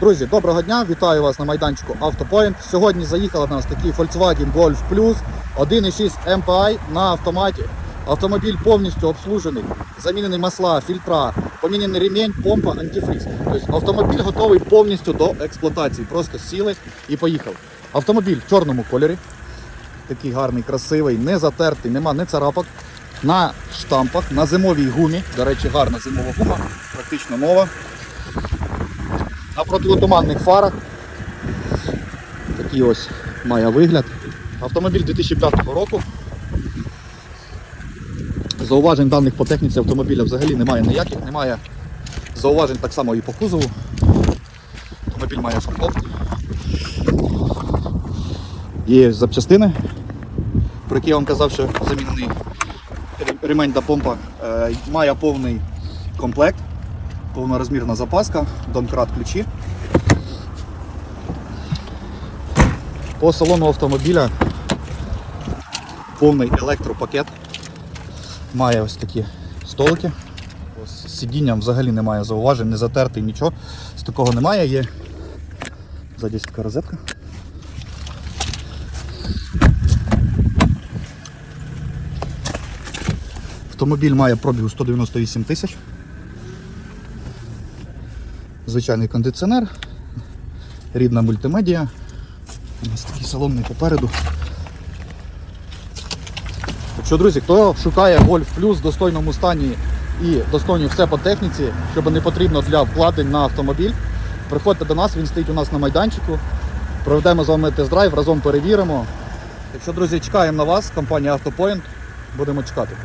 Друзі, доброго дня! Вітаю вас на майданчику Автопоінт. Сьогодні заїхала до нас такий Volkswagen Golf Plus 1.6 MPI на автоматі. Автомобіль повністю обслужений, замінені масла, фільтра, поміняний ремінь, помпа, антифриз. Тобто автомобіль готовий повністю до експлуатації. Просто сіли і поїхали. Автомобіль в чорному кольорі. Такий гарний, красивий, не затертий, нема не царапок. На штампах, на зимовій гумі. До речі, гарна зимова гума, практично нова. На противотуманних фарах. Такий ось має вигляд. Автомобіль 2005 року. Зауважень даних по техніці автомобіля взагалі немає ніяких, немає зауважень так само і по кузову. Автомобіль має фаркоп. Є запчастини, про які я вам казав, що замінений ремень та помпа. Е, Має повний комплект, повнорозмірна запаска, домкрат ключі. По салону автомобіля повний електропакет. Має ось такі столики. З сидінням взагалі немає зауважень, не затертий нічого. З такого немає. Є ззаді така розетка. Автомобіль має пробігу 198 тисяч. Звичайний кондиціонер, рідна мультимедіа. Ось такий салонний попереду. Так друзі, хто шукає Golf Plus в достойному стані і достойні все по техніці, що не потрібно для вкладень на автомобіль, приходьте до нас, він стоїть у нас на майданчику. Проведемо з вами тест-драйв, разом перевіримо. Так що, друзі, чекаємо на вас, компанія Автопоінт. Будемо чекати.